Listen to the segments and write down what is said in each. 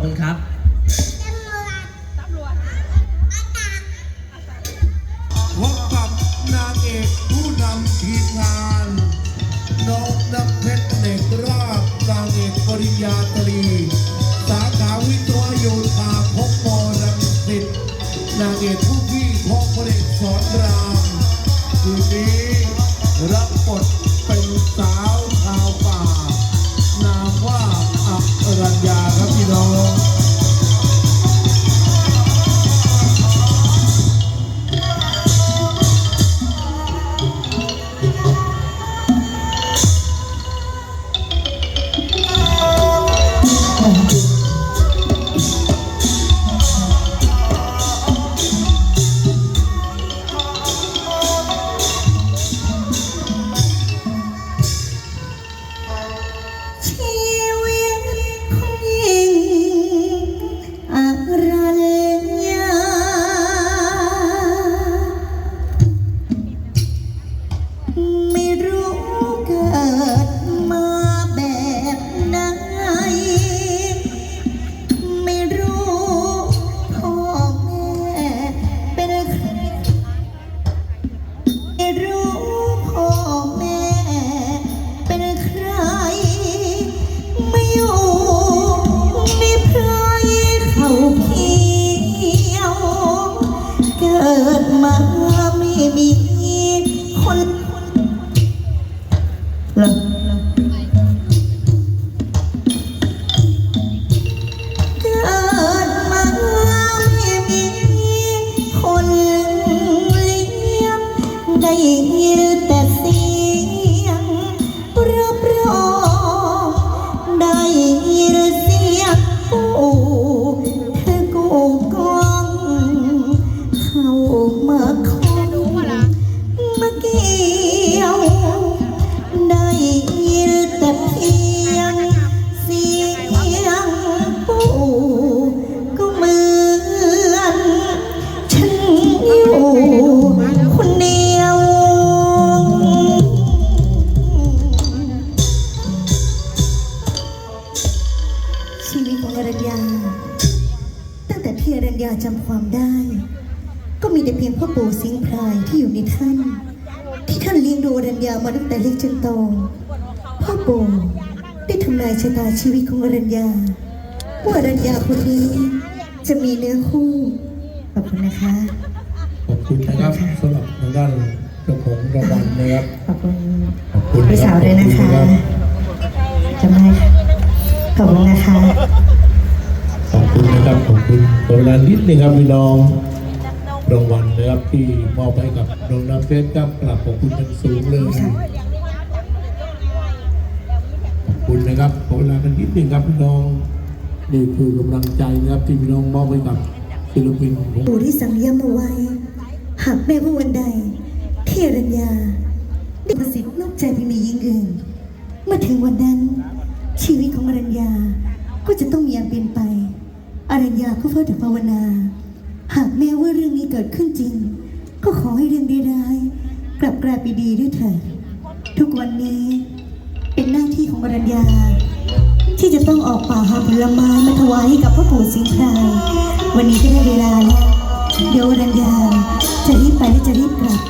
อบคุณครับพบกับนางเอกผู้นำทีมงานน้องน้ำเพชรเด็กราบนางเอกปริญญาตรี สาขาวิศวโยธาพบมรังสิตนางเอกผู้พี่พงพระเอกสอนรามคืนนี้รับบท เญญาจำความได้ ก็มีแต่เพียงพ่อปู่สิงห์พรายที่อยู่ในท่าน ที่ท่านเลี้ยงดูอรัญญามาตั้งแต่เล็กจนโต พ่อปู่ได้ทำนายชะตาชีวิตของอรัญญาว่าอรัญญาคนนี้จะมีเนื้อคู่ขอบคุณนะคะ ขอบคุณนะครับสำหรับทางด้านเจ้าของรางวัลนะครับ ขอบคุณขอบคุณพี่สาวด้วยนะคะขอบณรับจำได้ค่ะขอบคุณนะคะ ขอบคุณ นะครับขอบคุณขอเวลานิดนึงครับพี่น้องรางวัลนะครับที่มอบให้กับน้องน้ำเพชรครับกลับขอบคุณเป็นสูงเลยขอบคุณนะครับขอเวลากันนิดนึงครับพี่น้องนี่คือกำลังใจนะครับที่พี่น้องมอบให้กับศิลปินของผมปู่ที่สั่งย้ำเอาไว้ หากแม่ว่าวันใด ก็เฝ้าแต่ภาวนา หากแม้ว่าเรื่องนี้เกิดขึ้นจริง ก็ขอให้เรื่องร้ายๆกลับกลายไปดีด้วยเถิดทุกวันนี้เป็นหน้าที่ของอรัญญา ที่จะต้องออกป่าหาผลไม้มาถวายให้กับพ่อปู่สิงห์ชัยวันนี้ก็ได้เวลาแล้วเดี๋ยวอรัญญาจะรีบไปและจะรีบกลับ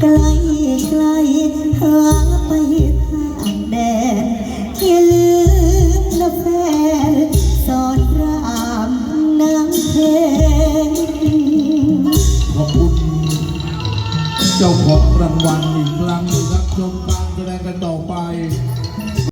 ไกลหาไปทางแดนอย่าลืมนะแฟนสอนรามน้ำเพชรขอบคุณเจ้าของรางวัล